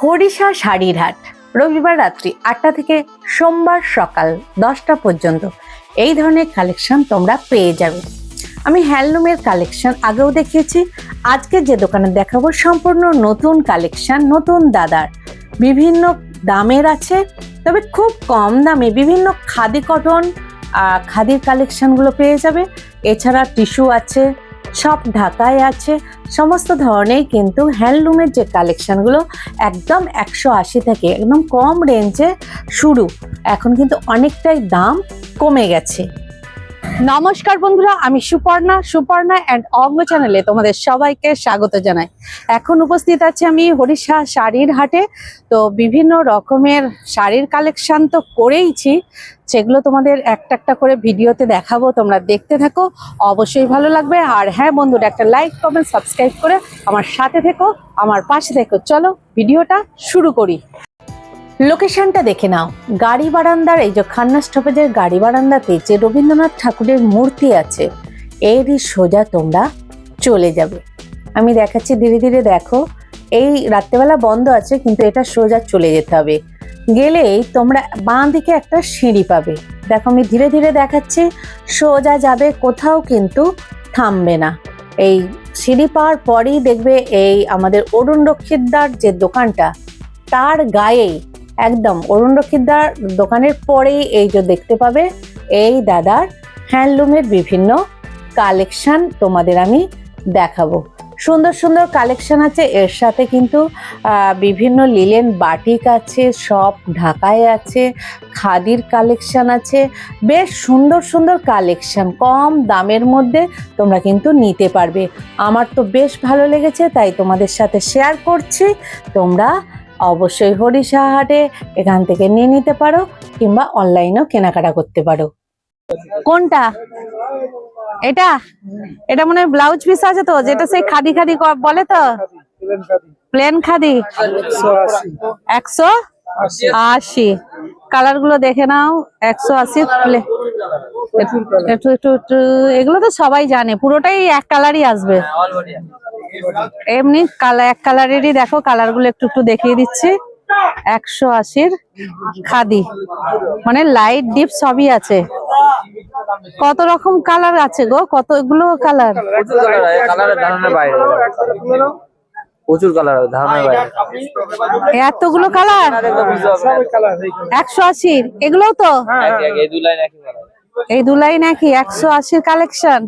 হরিষা শাড়ির হাট। রবিবার রাত্রি আটটা থেকে সোমবার সকাল দশটা পর্যন্ত এই ধরনের কালেকশন তোমরা পেয়ে যাবে। আমি হ্যান্ডলুমের কালেকশন আগেও দেখিয়েছি, আজকে যে দোকানে দেখাবো সম্পূর্ণ নতুন কালেকশন নতুন দাদার। বিভিন্ন দামের আছে, তবে খুব কম দামে বিভিন্ন খাদি কটন খাদির কালেকশনগুলো পেয়ে যাবে। এছাড়া টিস্যু আছে সব ঢাকায় আছে। সমস্ত ধরনের কিন্তু হ্যান্ডলুমের যে কালেকশানগুলো একদম একশো আশি থেকে একদম কম রেঞ্জে শুরু। এখন কিন্তু অনেকটাই দাম কমে গেছে। নমস্কার বন্ধুরা, আমি সুপর্ণা সুপর্ণা অ্যান্ড অঙ্গ চ্যানেলে তোমাদের সবাইকে স্বাগত জানাই। এখন উপস্থিত আছি আমি হরিষা শাড়ির হাটে। তো বিভিন্ন রকমের শাড়ির কালেকশন তো করেইছি, সেগুলো তোমাদের একটা একটা করে ভিডিওতে দেখাবো, তোমরা দেখতে থাকো, অবশ্যই ভালো লাগবে। আর হ্যাঁ বন্ধুরা, একটা লাইক কমেন্ট সাবস্ক্রাইব করে আমার সাথে থেকো, আমার পাশে থেকো। চলো, ভিডিওটা শুরু করি। লোকেশনটা দেখে নাও। গাড়ি বারান্দার এই যে খান্না স্টপেজের গাড়ি বারান্দাতে যে রবীন্দ্রনাথ ঠাকুরের মূর্তি আছে, এরই সোজা তোমরা চলে যাবে। আমি দেখাচ্ছি, ধীরে ধীরে দেখো। এই রাত্রেবেলা বন্ধ আছে, কিন্তু এটা সোজা চলে যেতে হবে। গেলেই তোমরা বাঁ দিকে একটা সিঁড়ি পাবে। দেখো, আমি ধীরে ধীরে দেখাচ্ছি, সোজা যাবে কোথাও কিন্তু থামবে না। এই সিঁড়ি পাওয়ার পরেই দেখবে এই আমাদের অরুণ রক্ষিতদার যে দোকানটা, তার গায়েই একদম। অরুণ রক্ষিতদার দোকানের পরেই এই যে দেখতে পাবে, এই দাদার হ্যান্ডলুমের বিভিন্ন কালেকশন তোমাদের আমি দেখাবো। সুন্দর সুন্দর কালেকশন আছে। এর সাথে কিন্তু বিভিন্ন লিলেন বাটিক আছে, সব ঢাকায় আছে, খাদির কালেকশন আছে। বেশ সুন্দর সুন্দর কালেকশন। কম দামের মধ্যে তোমরা কিন্তু নিতে পারবে। আমার তো বেশ ভালো লেগেছে, তাই তোমাদের সাথে শেয়ার করছি। তোমরা অবশ্যই হরিষা হাটে এখান থেকে নিয়ে নিতে পারো কিংবা অনলাইনেও কেনাকাটা করতে পারো। কোনটা? এটা? এটা মনে হয় ব্লাউজ পিস আছে তো যেটা সেই খাদি খাদি বলে তো? প্লেন খাদি? একশো আশি। কালারগুলো দেখে নাও একশো আশি। একটু একটু এগুলো তো সবাই জানে পুরোটাই এক কালারই আসবে। এমনি কালার এক কালারেরই দেখো কালারগুলো একটু একটু দেখিয়ে দিচ্ছি। একশো আশির খাদি। মানে লাইট ডিপ সবই আছে। কত রকম কালার আছে গো? কতগুলো কালার? প্রচুর কালার হয় এতগুলো কালার। একশো আশির। এগুলোও তো? একই একই, এই দু লাইন একই এই দুলাই নাকি একশো আশির কালেকশন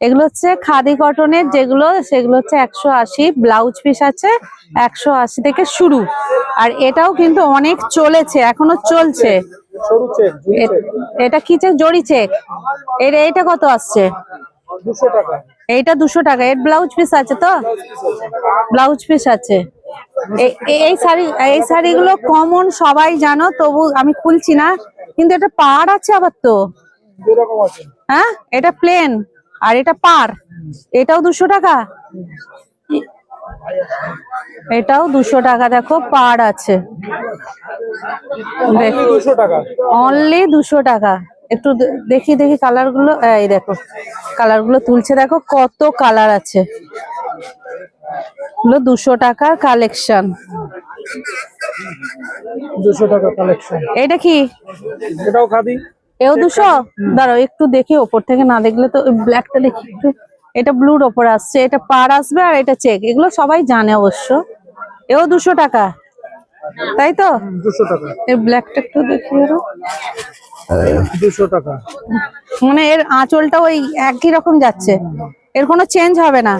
এগুলো হচ্ছে খাদি কটনের যেগুলো সেগুলো হচ্ছে একশো আশি ব্লাউজ পিস আছে একশো আশি থেকে শুরু। আর এটাও কিন্তু অনেক চলেছে এখনও চলছে। এটা কি চেক? জড়ি চেক। এর এইটা কত আসছে? এইটা দুশো টাকা এর ব্লাউজ পিস আছে তো? ব্লাউজ পিস আছে। এই শাড়ি এই শাড়িগুলো কমন সবাই জানো তবু আমি খুলছি না। কিন্তু এটা পাড় আছে আবার তো? হ্যাঁ? এটা প্লেন আর এটা পার। এটাও দুশো টাকা? এটাও দুশো টাকা দেখো পার আছে। টাকা? অনলি দুশো টাকা। একটু দেখি দেখি কালারগুলো এই দেখো কালারগুলো তুলছে। দেখো কত কালার আছে। দুশো টাকার কালেকশন দুশো টাকা কালেকশন এটা কি? এটাও খাদি? এও দুশো? দাঁড়াও একটু দেখি ওপর থেকে না দেখলে তো ব্ল্যাকটা দেখি একটু। এটা ব্লুর ওপর আসছে এটা পার আসবে আর এটা চেক এগুলো সবাই জানে অবশ্য। এও দুশো টাকা। তাই তো? দুশো টাকা। এই ব্ল্যাকটা একটু দেখি। দুশো টাকা। মানে এর আঁচলটা ওই একই রকম যাচ্ছে। এর কোনো চেঞ্জ হবে না।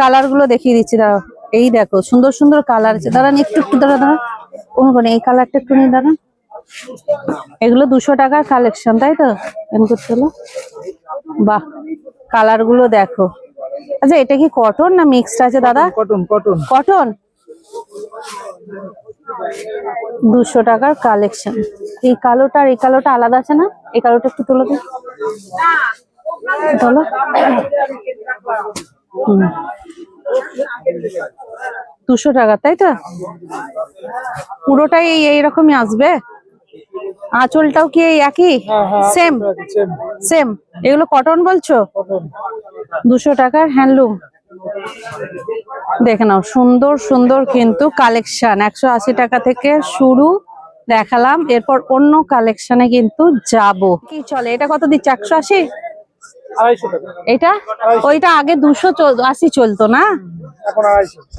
কালারগুলো দেখিয়ে দিচ্ছি দাঁড়াও। এই দেখো সুন্দর সুন্দর কালার আছে। দাঁড়ান একটু একটু দাঁড়া দাঁড়া কোন কোন এই কালারটা একটু নিয়ে দাঁড়ান। এগুলো দুশো টাকার কালেকশন তাই তো? এম করতে হলো? বাহ কালারগুলো দেখো। আচ্ছা এটা কি কটন না মিক্সড আছে দাদা? কটন কটন কটন দুশো টাকার কালেকশন এই কালোটা আর এই কালোটা আলাদা আছে না? এই কালোটা একটু তুলে দিন তোলো। দুশো টাকা তাই তো? পুরোটাই এই এইরকমই আসবে? আঁচলটাও কি একই? হ্যাঁ হ্যাঁ সেম সেম সেম এগুলো কটন বলছো? দুশো টাকার হ্যান্ডলুম দেখে নাও সুন্দর সুন্দর কিন্তু কালেকশন একশো আশি টাকা থেকে শুরু দেখালাম। এরপর অন্য কালেকশনে কিন্তু যাব। কি চলে? এটা কত দিচ্ছে? একশো আশি? এটা? ওইটা আগে দুশো আশি চলতো না?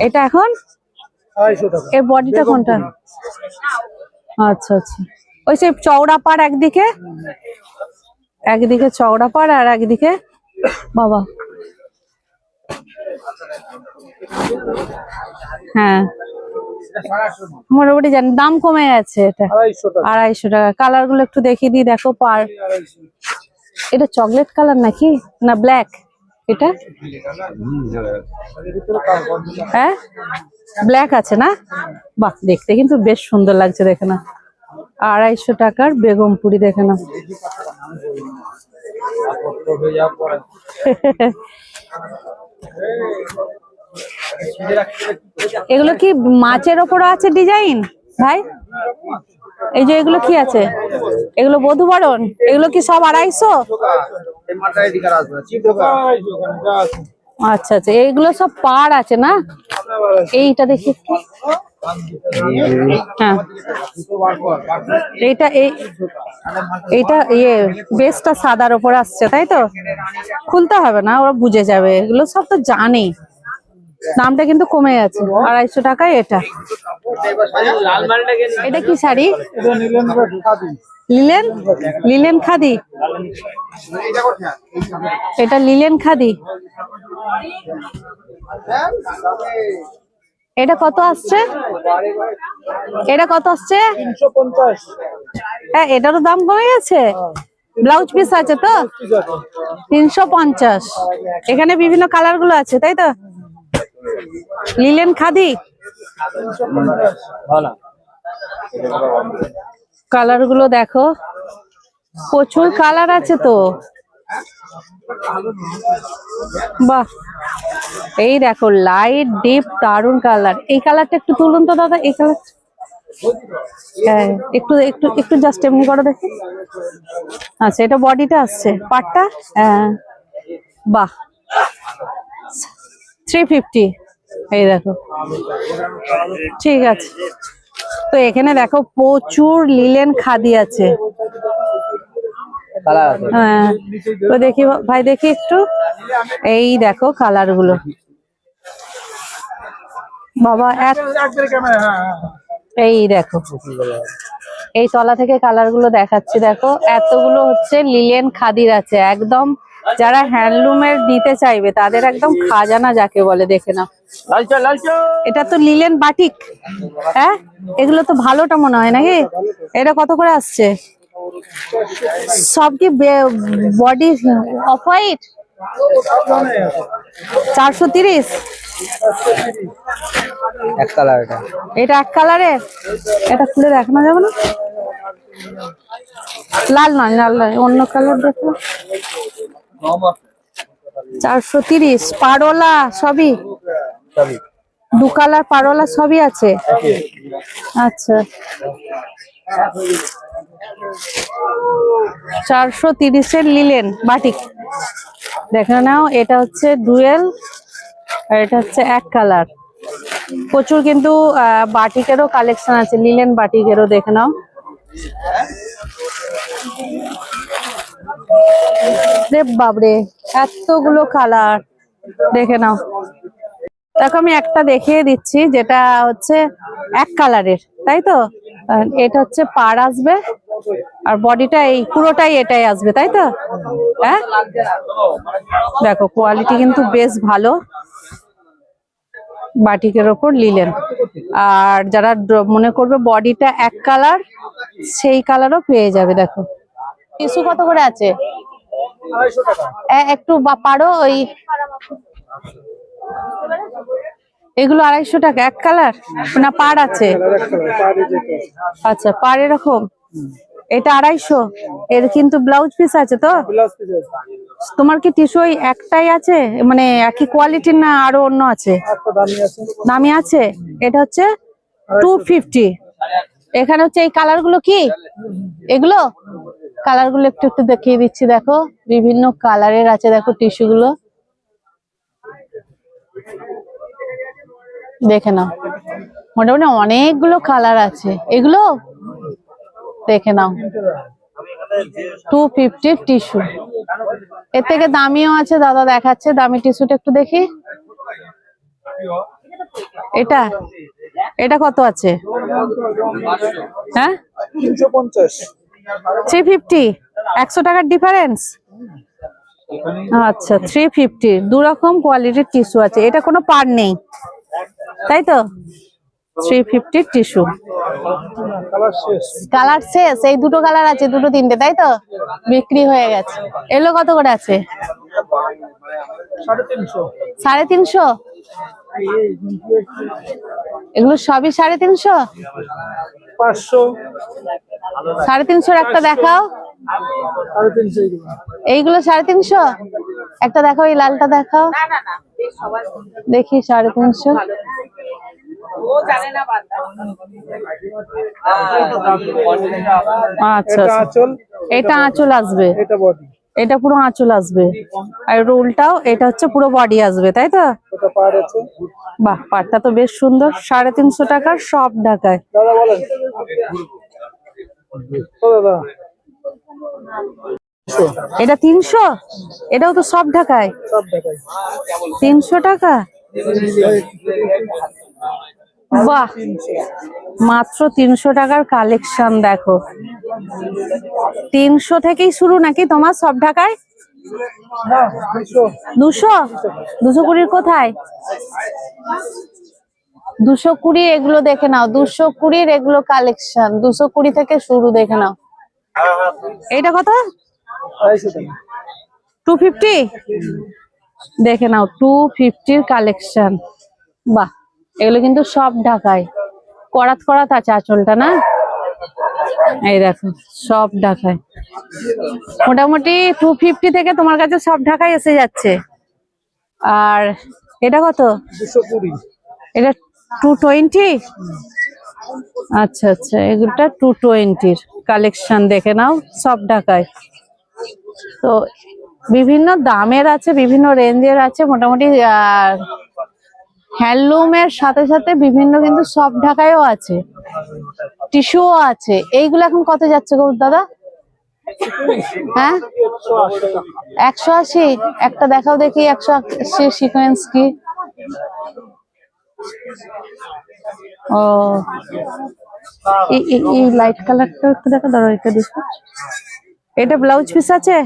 এটা এখন? এর বডিটা কোনটা? আচ্ছা আচ্ছা। ওই সে চওড়া পাড় একদিকে একদিকে চওড়া পাড় আর একদিকে বাবা। হ্যাঁ। মোটামুটি জানি দাম কমে গেছে এটা। আড়াইশো টাকা। কালারগুলো একটু দেখিয়ে দিই দেখো পার। এটা চকলেট কালার নাকি? না ব্ল্যাক? এটা? হ্যাঁ? ব্ল্যাক আছে না? বাহ দেখতে কিন্তু বেশ সুন্দর লাগছে দেখে না। আড়াইশো টাকার বেগম বেগমপুরি দেখে না এগুলো কি মাছের ওপরও আছে ডিজাইন, ভাই? এই যে এগুলো কি আছে? এগুলো বধুবরণ এগুলো কি সব আড়াইশো? আচ্ছা আচ্ছা এইগুলো সব পার আছে না? এইটা দেখি। হ্যাঁ। এইটা এই এইটা ইয়ে বেসটা সাদার ওপর আসছে, তাই তো? খুলতে হবে না, ওরা বুঝে যাবে। এগুলো সব তো জানে দামটা কিন্তু কমে গেছে আড়াইশো টাকায় এটা। এটা কি শাড়ি? লিলেন? লিলেন খাদি। এটা লিলেন খাদি। এটা কত আসছে? এটা কত আসছে? হ্যাঁ এটারও দাম কমে গেছে? ব্লাউজ পিস আছে তো? তিনশো পঞ্চাশ। এখানে বিভিন্ন কালারগুলো আছে তাই তো? লিলেন খাদি? কালারগুলো দেখো। প্রচুর কালার আছে তো। বাহ। এই দেখো লাইট ডিপ দারুণ কালার এই কালারটা একটু তুলুন তো, দাদা, এই কালার হ্যাঁ একটু একটু একটু জাস্ট এমনি দেখি। আচ্ছা এটা আসছে। হ্যাঁ। বাহ। থ্রি ফিফটি এই দেখো। ঠিক আছে। তো এখানে দেখো প্রচুর লিলেন খাদি আছে। হ্যাঁ। তো দেখি, ভাই দেখি একটু। এই দেখো কালারগুলো বাবা এই দেখো। এই তলা থেকে কালারগুলো দেখাচ্ছি, দেখো। এতগুলো হচ্ছে লিলেন খাদির আছে। একদম যারা হ্যান্ডলুমের নিতে চাইবে, তাদের একদম খাজানা যাকে বলে, দেখে না লাল চা লাল চা এটা তো লিলেন বাটিক। হ্যাঁ? এগুলো তো ভালোটা মনে হয় নাকি? এটা কত করে আসছে? সব কি বডি অফ হোয়াইট চারশো তিরিশ। এক কালার এটা। এটা এক কালারের এটা খুলে দেখানো যাবে না? লাল নয় লাল নয় অন্য কালার দেখো। চারশো তিরিশ পারোলা সবই? সবই। দু কালার পারোলা সবই আছে? আচ্ছা। চারশো তিরিশের লিলেন বাটিক। দেখে নাও, এটা হচ্ছে ডুয়েল আর এটা হচ্ছে এক কালার। প্রচুর কিন্তু বাটিকেরও কালেকশন আছে, লিলেন বাটিকেরও, দেখে নাও। বাবরে এতগুলো কালার, দেখে নাও। দেখো, আমি একটা দেখিয়ে দিচ্ছি, যেটা হচ্ছে এক কালারের, তাই তো? এটা হচ্ছে পার আসবে। আর বডিটা এই পুরোটাই এটাই আসবে, তাই তো? হ্যাঁ? দেখো কোয়ালিটি কিন্তু বেশ ভালো। বাটিকের ওপর লিলেন আর যারা মনে করবে বডিটা এক কালার সেই কালারও পেয়ে যাবে, দেখো। টিসু কত করে আছে? একটু পারো ওই। এগুলো আড়াইশো টাকা, এক কালার না, পার আছে? আচ্ছা পার এরকম? এটা আড়াইশো। এর কিন্তু ব্লাউজ পিস আছে তো? তোমার কি ওই একটাই আছে? মানে একই কোয়ালিটির না আরও অন্য আছে? দামি আছে। দামি আছে? এটা হচ্ছে টু ফিফটি এখানে হচ্ছে এই কালারগুলো কি? এগুলো? কালারগুলো একটু একটু দেখিয়ে দিচ্ছি দেখো। বিভিন্ন কালারের আছে দেখো টিস্যু গুলো। দেখে নাও। মোটামুটি অনেকগুলো কালার আছে। এগুলো? দেখে নাও। টু ফিফটি টিস্যু এর থেকে দামিও আছে, দাদা দেখাচ্ছে, দামি টিস্যুটা একটু দেখি। এটা? এটা কত আছে? হ্যাঁ? থ্রি ফিফটি একশো টাকার ডিফারেন্স আচ্ছা থ্রি ফিফটি দু রকম কোয়ালিটির টিস্যু আছে। এটা কোনো পার নেই। তাই তো? থ্রি ফিফটির টিস্যু কালার শেষ এই দুটো কালার আছে দুটো তিনটে তাই তো? বিক্রি হয়ে গেছে। এলো কত করে আছে? সাড়ে তিনশো। এগুলো সবই সাড়ে তিনশো? সাড়ে তিনশোর একটা দেখাও। এইগুলো সাড়ে তিনশো? একটা দেখাও এই লালটা দেখাও। দেখি সাড়ে তিনশো। আচ্ছা এটা আচ্ছা। আঁচল? এটা আঁচল আসবে। এটা বডি এটা পুরো আঁচল আসবে। আর এটা উল্টাও এটা হচ্ছে পুরো বডি আসবে তাই তো? বাহ পাটটা তো বেশ সুন্দর। সাড়ে তিনশো টাকার সব ঢাকায়। এটা তিনশো? এটাও তো সব ঢাকায়। তিনশো টাকা? বাহ। মাত্র তিনশো টাকার কালেকশন দেখো। তিনশো থেকেই শুরু নাকি তোমার সব ঢাকায়? দুশো? দুশো কুড়ির কোথায়? দুশো কুড়ি এগুলো দেখে নাও। দুশো কুড়ির এগুলো কালেকশন দুশো কুড়ি থেকে শুরু দেখে নাও। এটা কত? টু ফিফটি দেখে নাও টু ফিফটির কালেকশন বাহ। এগুলো কিন্তু সব ঢাকায়। করাত করাত আছে আঁচলটা না? এই দেখো সব ঢাকায়। মোটামুটি টু ফিফটি থেকে তোমার কাছে সব ঢাকায় এসে যাচ্ছে। আর এটা কত? এটা টু টোয়েন্টি আচ্ছা আচ্ছা এগুলোটা টু টোয়েন্টির কালেকশন দেখে নাও সব ঢাকায়। তো বিভিন্ন দামের আছে বিভিন্ন রেঞ্জের আছে মোটামুটি হ্যান্ডলুমের সাথে সাথে বিভিন্ন কিন্তু সব ঢাকায়ও আছে। টিস্যুও আছে। এইগুলো এখন কত যাচ্ছে গো দাদা? হ্যাঁ? একশো আশি? একটা দেখাও দেখি, একশো আশি সিকোয়েন্স কি? ও। এই লাইট কালারটা একটু দেখা ধরো এটা দেখো। এটা ব্লাউজ পিস আছে?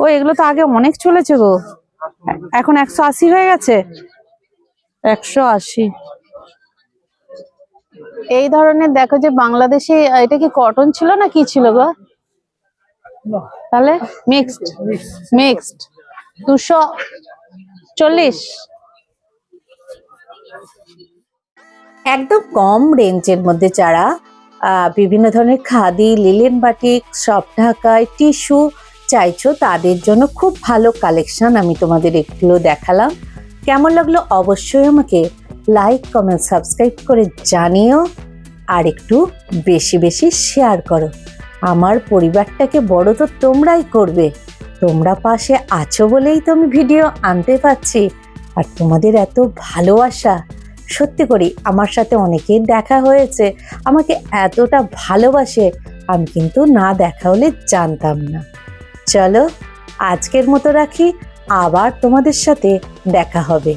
ও, এগুলো তো আগে অনেক চলেছে গো। এখন একশো আশি হয়ে গেছে? একশো আশি। এই ধরনের দেখো যে বাংলাদেশে এটা কি কটন ছিল না কি ছিল গো? তাহলে মিক্সড মিক্সড দুশো চল্লিশ। একদম কম রেঞ্জের মধ্যে যারা আহ, বিভিন্ন ধরনের খাদি লিলেন বাটিক সব ঢাকায় টিস্যু চাইছো তাদের জন্য খুব ভালো কালেকশন আমি তোমাদের একটু দেখালাম। কেমন লাগল অবশ্যই আমাকে লাইক কমেন্ট সাবস্ক্রাইব করে জানিও আর একটু বেশি বেশি শেয়ার করো। আমার পরিবারটাকে বড় তো তোমরাই করবে। তোমরা পাশে আছো বলেই তো আমি ভিডিও আনতে পারছি। আর তোমাদের এত ভালোবাসা, সত্যি করি আমার সাথে অনেকেই দেখা হয়েছে, আমাকে এতটা ভালোবাসে, আমি কিন্তু না দেখা হলে জানতাম না। চলো, আজকের মতো রাখি। আবার তোমাদের সাথে দেখা হবে।